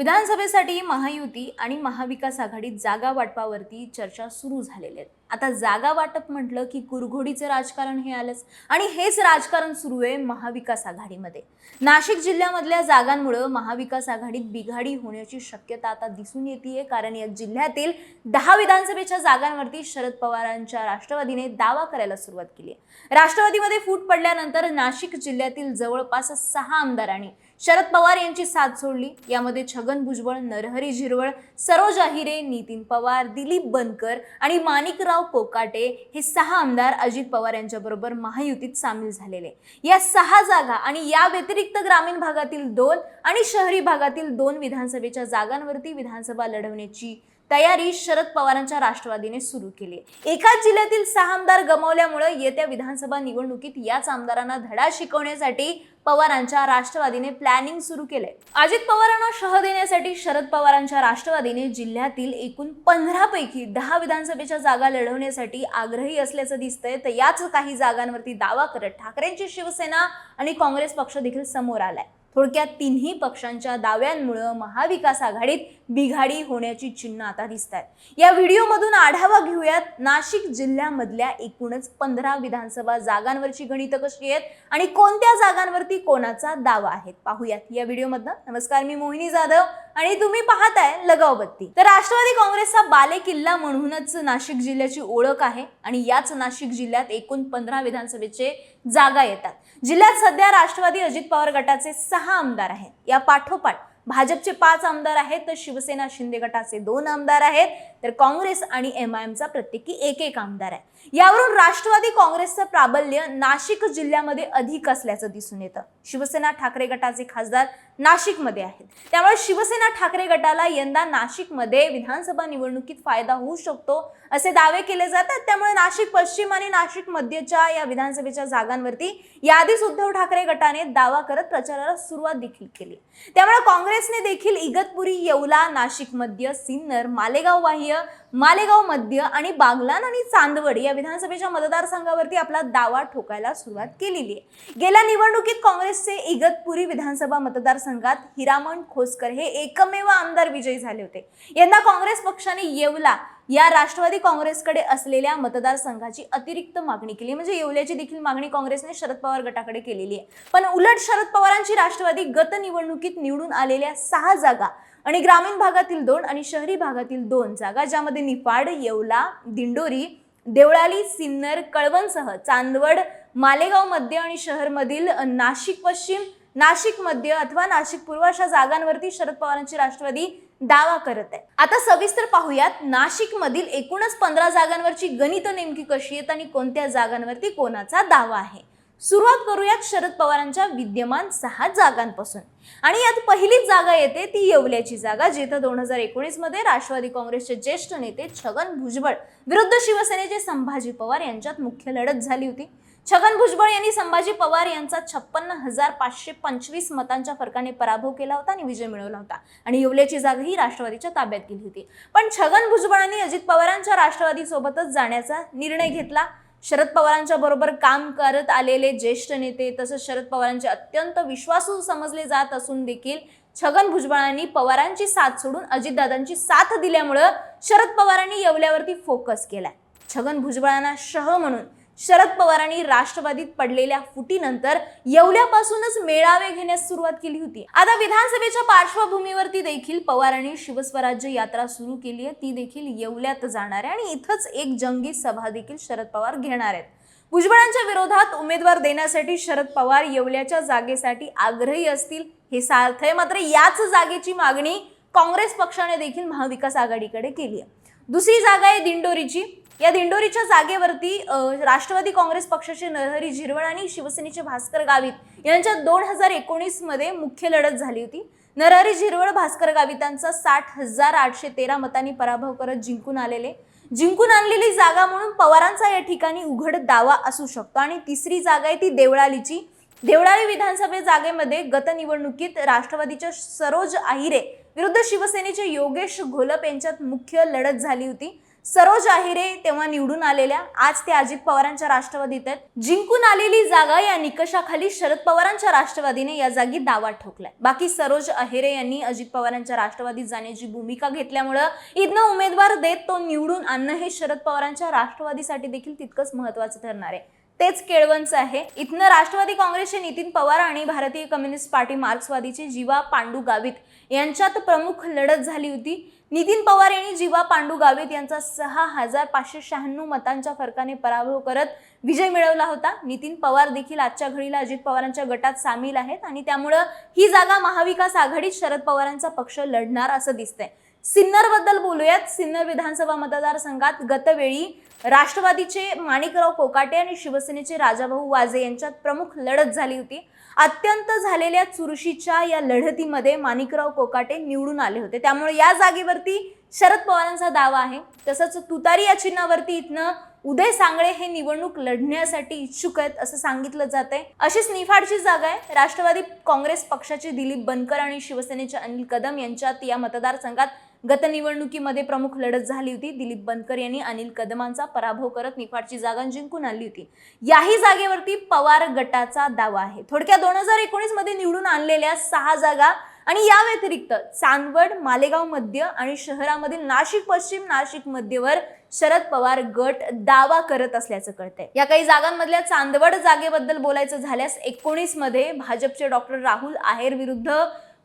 विधानसभेसाठी महायुती आणि महाविकास आघाडीत जागा वाटपावरती चर्चा सुरू झालेल्या आहेत आता जागा वाटप म्हटलं की कुरघोडीचं राजकारण हे आलंच. आणि हेच राजकारण सुरू आहे महाविकास आघाडीमध्ये. नाशिक जिल्ह्यामधल्या जागांमुळं महाविकास आघाडीत बिघाडी होण्याची शक्यता आता दिसून येते कारण या जिल्ह्यातील दहा विधानसभेच्या जागांवरती शरद पवारांच्या राष्ट्रवादीने दावा करायला सुरुवात केली आहे. राष्ट्रवादीमध्ये फूट पडल्यानंतर नाशिक जिल्ह्यातील जवळपास सहा आमदारांनी शरद पवार यांची साथ सोडली. यामध्ये छगन भुजबळ नरहरी झिरवळ सरोज अहिरे नितीन पवार दिलीप बनकर आणि माणिकराव कोकाटे हे सहा आमदार अजित पवार यांच्याबरोबर महायुतीत सामील झालेले. या सहा जागा आणि या व्यतिरिक्त ग्रामीण भागातील दोन आणि शहरी भागातील दोन विधानसभेच्या जागांवरती विधानसभा लढवण्याची तयारी शरद पवारांच्या राष्ट्रवादीने सुरू केली. एकाच जिल्ह्यातील सहा आमदार गमावल्यामुळे येत्या विधानसभा निवडणुकीत याच आमदारांना धडा शिकवण्यासाठी पवारांच्या राष्ट्रवादीने प्लॅनिंग सुरू केलंय. अजित पवारांना शह देण्यासाठी शरद पवारांच्या राष्ट्रवादीने जिल्ह्यातील एकूण पंधरा पैकी दहा विधानसभेच्या जागा लढवण्यासाठी आग्रही असल्याचं दिसतंय. तर याच काही जागांवरती दावा करत ठाकरेंची शिवसेना आणि काँग्रेस पक्ष देखील समोर आलाय. थोडक्यात तिन्ही पक्षांच्या दाव्यांमुळं महाविकास आघाडीत बिघाडी होण्याची चिन्ह आता दिसत आहेत या व्हिडिओमधून आढावा घेऊयात नाशिक जिल्ह्यामधल्या एकूणच पंधरा विधानसभा जागांवरची गणितं कशी आहेत आणि कोणत्या जागांवरती कोणाचा दावा आहे. पाहूयात या व्हिडिओमधनं. नमस्कार मी मोहिनी जाधव. आणि तुम्ही पाहताय लगाव बत्ती. तर राष्ट्रवादी काँग्रेसचा बाले किल्ला म्हणूनच नाशिक जिल्ह्याची ओळख आहे आणि याच नाशिक जिल्ह्यात एकूण पंधरा विधानसभेचे जागा येतात. जिल्ह्यात सध्या राष्ट्रवादी अजित पवार गटाचे सहा आमदार आहेत. या पाठोपाठ भाजपचे पाच आमदार आहेत तर शिवसेना शिंदे गटाचे दोन आमदार आहेत तर काँग्रेस आणि एम आय एमचा प्रत्येकी एक एक आमदार आहे. यावरून राष्ट्रवादी काँग्रेसचं प्राबल्य नाशिक जिल्ह्यामध्ये अधिक असल्याचं दिसून येतं. शिवसेना ठाकरे गटाचे खासदार नाशिकमध्ये आहेत. त्यामुळे शिवसेना ठाकरे गटाला यंदा नाशिकमध्ये विधानसभा निवडणुकीत फायदा होऊ शकतो असे दावे केले जातात. त्यामुळे नाशिक पश्चिम आणि नाशिक मध्यच्या या विधानसभेच्या जागांवरती याआधीच उद्धव ठाकरे गटाने दावा करत प्रचाराला सुरुवात देखील केली. त्यामुळे काँग्रेसने देखील इगतपुरी येवला नाशिक मध्य सिन्नर मालेगाव बाह्य मालेगाव मध्य आणि बागलान आणि चांदवड या विधानसभेच्या मतदारसंघावरती आपला दावा ठोकायला सुरुवात केलेली आहे. गेल्या निवडणुकीत काँग्रेसचे इगतपुरी विधानसभा मतदारसंघात हिरामण खोसकर हे एकमेव आमदार विजयी झाले होते. यंदा काँग्रेस पक्षाने येवला या राष्ट्रवादी काँग्रेसकडे असलेल्या मतदारसंघाची अतिरिक्त मागणी केली. म्हणजे येवल्याची देखील मागणी काँग्रेसने शरद पवार गटाकडे केलेली आहे. पण उलट शरद पवारांची राष्ट्रवादी गत निवडणुकीत निवडून आलेल्या सहा जागा आणि ग्रामीण भागातील दोन आणि शहरी भागातील दोन जागा ज्यामध्ये निफाड येवला दिंडोरी देवळाली सिन्नर कळवणसह चांदवड मालेगाव मध्य आणि शहरमधील नाशिक पश्चिम नाशिक मध्य अथवा नाशिक पूर्व अशा जागांवरती शरद पवारांची राष्ट्रवादी दावा करत आहे. आता सविस्तर पाहूयात नाशिक मधील एकूणच पंधरा जागांवरची गणित नेमकी कशी आहेत आणि कोणत्या जागांवरती कोणाचा दावा आहे? सुरुवात करूयात शरद पवारांच्या विद्यमान सहा जागांपासून. आणि यात पहिलीच जागा येते ती येवल्याची जागा जिथं दोन हजार एकोणीसमध्ये राष्ट्रवादी काँग्रेसचे ज्येष्ठ नेते छगन भुजबळ विरुद्ध शिवसेनेचे संभाजी पवार यांच्यात मुख्य लढत झाली होती. छगन भुजबळ यांनी संभाजी पवार यांचा छप्पन्न हजार पाचशे पंचवीस मतांच्या फरकाने पराभव केला होता आणि विजय मिळवला होता. आणि येवल्याची जागा ही राष्ट्रवादीच्या ताब्यात गेली होती. पण छगन भुजबळांनी अजित पवारांच्या राष्ट्रवादी सोबतच जाण्याचा निर्णय घेतला. शरद पवारांच्या बरोबर काम करत आलेले ज्येष्ठ नेते तसंच शरद पवारांचे अत्यंत विश्वासू समजले जात असून देखील छगन भुजबळांनी पवारांची साथ सोडून अजितदादांची साथ दिल्यामुळं शरद पवारांनी येवल्यावरती फोकस केलाय. छगन भुजबळांना शह म्हणून शरद पवारांनी राष्ट्रवादीत पडलेल्या फुटीनंतर येवल्यापासूनच मेळावे घेण्यास सुरुवात केली होती. आता विधानसभेच्या पार्श्वभूमीवरती देखील पवारांनी शिवस्वराज्य यात्रा सुरू केली आहे. ती देखील येवल्यात जाणार आहे आणि इथंच एक जंगी सभा देखील शरद पवार घेणार आहेत. भुजबळांच्या विरोधात उमेदवार देण्यासाठी शरद पवार येवल्याच्या जागेसाठी आग्रही असतील हे सार्थ आहे. मात्र याच जागेची मागणी काँग्रेस पक्षाने देखील महाविकास आघाडीकडे केली आहे. दुसरी जागा आहे दिंडोरीची. या दिंडोरीच्या जागेवरती राष्ट्रवादी काँग्रेस पक्षाचे नरहरी झिरवळ आणि शिवसेनेचे भास्कर गावित यांच्या दोन हजार एकोणीसमध्ये मुख्य लढत झाली होती. नरहरी झिरवळ भास्कर गावितांचा साठ हजार आठशे तेरा मतांनी पराभव करत जिंकून आलेले. जिंकून आणलेली जागा म्हणून पवारांचा या ठिकाणी उघड दावा असू शकतो. आणि तिसरी जागा आहे ती देवळालीची. देवळाली विधानसभे जागेमध्ये गतनिवडणुकीत राष्ट्रवादीच्या सरोज आहिरे विरुद्ध शिवसेनेचे योगेश घोलप यांच्यात मुख्य लढत झाली होती. सरोज आहिरे तेव्हा निवडून आलेल्या आज ते अजित पवारांच्या राष्ट्रवादीत आहेत. जिंकून आलेली जागा या निकषाखाली शरद पवारांच्या राष्ट्रवादीने या जागी दावा ठोकलाय. बाकी सरोज अहिरे यांनी अजित पवारांच्या राष्ट्रवादीत जाण्याची भूमिका घेतल्यामुळं इथनं उमेदवार देत तो निवडून आणणं हे शरद पवारांच्या राष्ट्रवादीसाठी देखील तितकंच महत्वाचं ठरणार आहे. तेच केळवणचं आहे. इथनं राष्ट्रवादी काँग्रेसचे नितीन पवार आणि भारतीय कम्युनिस्ट पार्टी मार्क्सवादीचे जीवा पांडू गावित यांच्यात प्रमुख लढत झाली होती. नितीन पवार यांनी जीवा पांडू गावित यांचा सहा हजार पाचशे शहाण्णव मतांच्या फरकाने पराभव करत विजय मिळवला होता. नितीन पवार देखील आजच्या घडीला अजित पवारांच्या गटात सामील आहेत आणि त्यामुळं ही जागा महाविकास आघाडीत शरद पवारांचा पक्ष लढणार असं दिसतंय. सिन्नरबद्दल बोलूयात. सिन्नर विधानसभा मतदारसंघात गतवेळी राष्ट्रवादीचे माणिकराव कोकाटे आणि शिवसेनेचे राजाभाऊ वाजे यांच्यात प्रमुख लढत झाली होती. अत्यंत झालेल्या चुरशीच्या या लढतीमध्ये माणिकराव कोकाटे निवडून आले होते. त्यामुळे या जागेवरती शरद पवारांचा दावा आहे. तसंच तुतारी या चिन्हावरती इथनं उदय सांगळे हे निवडणूक लढण्यासाठी इच्छुक आहेत असं सांगितलं जात आहे अशीच निफाडची जागा आहे. राष्ट्रवादी काँग्रेस पक्षाचे दिलीप बनकर आणि शिवसेनेचे अनिल कदम यांच्यात या मतदारसंघात गत निवडणुकीमध्ये प्रमुख लढत झाली होती. दिलीप बनकर यांनी अनिल कदमांचा पराभव करत निफाडची जागा जिंकून आणली होती. याही जागेवरती पवार गटाचा दावा आहे. थोडक्या दोन हजार एकोणीसमध्ये निवडून आणलेल्या सहा जागा आणि या व्यतिरिक्त चांदवड मालेगाव मध्य आणि शहरामधील नाशिक पश्चिम नाशिक मध्यवर शरद पवार गट दावा करत असल्याचं कळतंय. या काही जागांमधल्या चांदवड जागेबद्दल बोलायचं झाल्यास एकोणीसमध्ये भाजपचे डॉक्टर राहुल आहेर विरुद्ध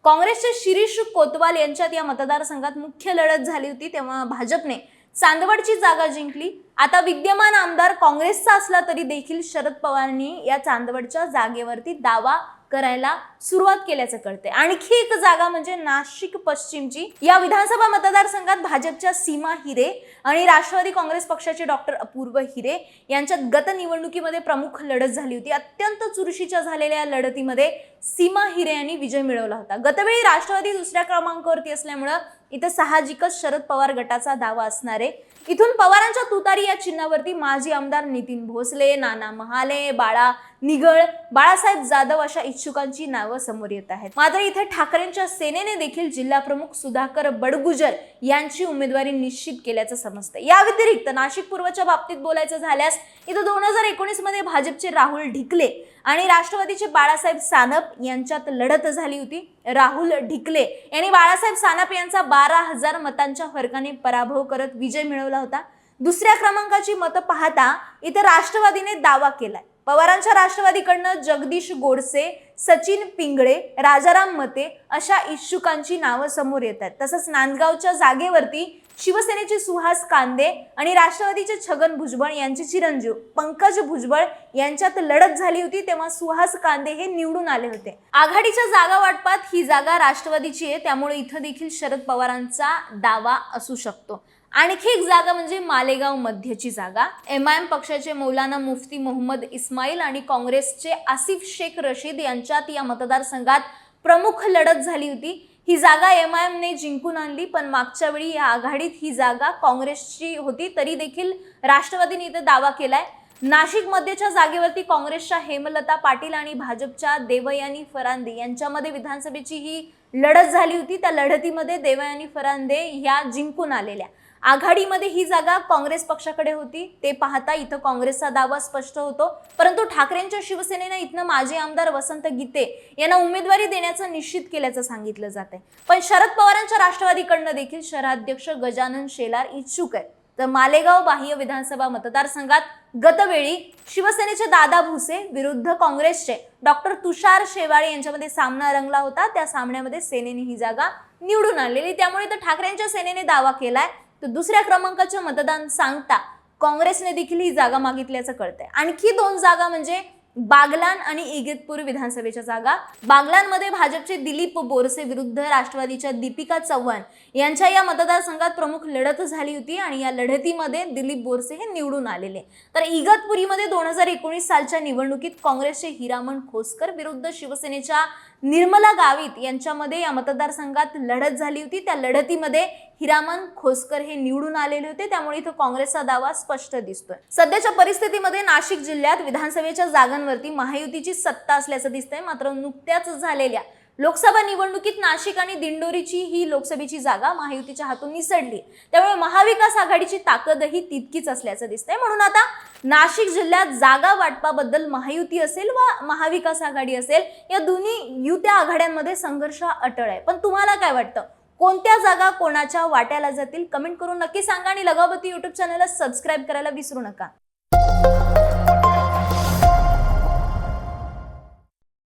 काँग्रेसचे शिरीष कोतवाल यांच्यात या मतदारसंघात मुख्य लढत झाली होती तेव्हा भाजपने चांदवडची जागा जिंकली. आता विद्यमान आमदार काँग्रेसचा असला तरी देखील शरद पवारांनी या चांदवडच्या जागेवरती दावा करायला सुरुवात केल्याचं कळते आणखी एक जागा म्हणजे नाशिक पश्चिमची. या विधानसभा मतदारसंघात भाजपच्या सीमा हिरे आणि राष्ट्रवादी काँग्रेस पक्षाचे डॉक्टर अपूर्व हिरे यांच्यात गत निवडणुकीमध्ये प्रमुख लढत झाली होती. अत्यंत चुरशीच्या झालेल्या या लढतीमध्ये सीमा हिरे यांनी विजय मिळवला होता. गतवेळी राष्ट्रवादी दुसऱ्या क्रमांकावरती असल्यामुळं इथं साहजिकच शरद पवार गटाचा दावा असणारे इथून पवारांच्या तुतारी या चिन्हावरती माजी आमदार नितीन भोसले नाना महाले बाळा निगळ बाळासाहेब जाधव अशा इच्छुकांची नावं समोर येत आहेत. मात्र इथे ठाकरेंच्या सेनेने देखील जिल्हा प्रमुख सुधाकर बडगुजर यांची उमेदवारी निश्चित केल्याचं समजतं या व्यतिरिक्त नाशिक पूर्वच्या बाबतीत बोलायचं झाल्यास इथं दोन हजार एकोणीसमध्ये भाजपचे राहुल ढिकले आणि राष्ट्रवादीचे बाळासाहेब सानप यांच्यात लढत झाली होती. राहुल ढिकले यांनी बाळासाहेब सानप यांचा बारा हजार मतांच्या फरकाने पराभव करत विजय मिळवला होता. दुसऱ्या क्रमांकाची मतं पाहता इथं राष्ट्रवादीने दावा केलाय. पवारांच्या राष्ट्रवादीकडनं जगदीश गोडसे सचिन पिंगळे राजाराम मते अशा इच्छुकांची नावं समोर येत आहेत तसंच नांदगावच्या जागेवरती शिवसेनेचे सुहास कांदे आणि राष्ट्रवादीचे छगन भुजबळ यांचे चिरंजीव पंकज भुजबळ यांच्यात लढत झाली होती तेव्हा सुहास कांदे हे निवडून आले होते. आघाडीच्या जागा वाटपात ही जागा राष्ट्रवादीची आहे त्यामुळे इथं देखील शरद पवारांचा दावा असू शकतो. आणखी एक जागा म्हणजे मालेगाव मध्यची जागा. एम आय एम पक्षाचे मौलाना मुफ्ती मोहम्मद इस्माईल आणि काँग्रेसचे आसिफ शेख रशीद यांच्यात या मतदारसंघात प्रमुख लढत झाली होती. ही जागा एम आय एमने जिंकून आणली पण मागच्या वेळी या आघाडीत ही जागा काँग्रेसची होती तरी देखील राष्ट्रवादीने इथे दावा केलाय. नाशिक मध्यच्या जागेवरती काँग्रेसच्या हेमलता पाटील आणि भाजपच्या देवयानी फरांदे यांच्यामध्ये विधानसभेची ही लढत झाली होती. त्या लढतीमध्ये देवयानी फरांदे ह्या जिंकून आलेल्या. आघाडीमध्ये ही जागा काँग्रेस पक्षाकडे होती. ते पाहता इथं काँग्रेसचा दावा स्पष्ट होतो. परंतु ठाकरेंच्या शिवसेनेनं इथनं माजी आमदार वसंत गीते यांना उमेदवारी देण्याचं निश्चित केल्याचं सांगितलं जात आहे पण शरद पवारांच्या राष्ट्रवादीकडनं देखील शहराध्यक्ष गजानन शेलार इच्छुक आहेत. तर मालेगाव बाह्य विधानसभा मतदारसंघात गतवेळी शिवसेनेचे दादा भुसे विरुद्ध काँग्रेसचे डॉक्टर तुषार शेवाळे यांच्यामध्ये सामना रंगला होता. त्या सामन्यामध्ये सेनेने ही जागा निवडून आणलेली. त्यामुळे तर ठाकरेंच्या सेनेने दावा केलाय. तर दुसऱ्या क्रमांकाचे मतदान सांगता काँग्रेसने देखील ही जागा मागितल्याचं कळतंय. आणखी दोन जागा म्हणजे बागलान आणि इगतपूर विधानसभेच्या जागा. बागलानमध्ये भाजपचे दिलीप बोरसे विरुद्ध राष्ट्रवादीच्या दीपिका चव्हाण यांच्या या मतदारसंघात प्रमुख लढत झाली होती आणि या लढतीमध्ये दिलीप बोरसे हे निवडून आलेले. तर इगतपुरीमध्ये दोन हजार एकोणीस सालच्या निवडणुकीत काँग्रेसचे हिरामण खोसकर विरुद्ध शिवसेनेच्या निर्मला गावित यांच्यामध्ये या मतदारसंघात लढत झाली होती. त्या लढतीमध्ये हिरामन खोसकर हे निवडून आलेले होते. त्यामुळे इथं काँग्रेसचा दावा स्पष्ट दिसतोय. सध्याच्या परिस्थितीमध्ये नाशिक जिल्ह्यात विधानसभेच्या जागांवरती महायुतीची सत्ता असल्याचं दिसतंय. मात्र नुकत्याच झालेल्या लोकसभा निवडणुकीत नाशिक आणि दिंडोरीची ही लोकसभेची जागा महायुतीच्या हातून निसडली त्यामुळे महाविकास आघाडीची ताकदही तितकीच असल्याचं दिसतंय. म्हणून आता नाशिक जिल्ह्यात जागा वाटपाबद्दल महायुती असेल वा महाविकास आघाडी असेल या दोन्ही युत्या आघाड्यांमध्ये संघर्ष अटळ आहे. पण तुम्हाला काय वाटतं? कोणत्या जागा कोणाच्या वाट्याला जातील? कमेंट करून नक्की सांगा आणि लगावती यूट्यूब चॅनलला सबस्क्राईब करायला विसरू नका.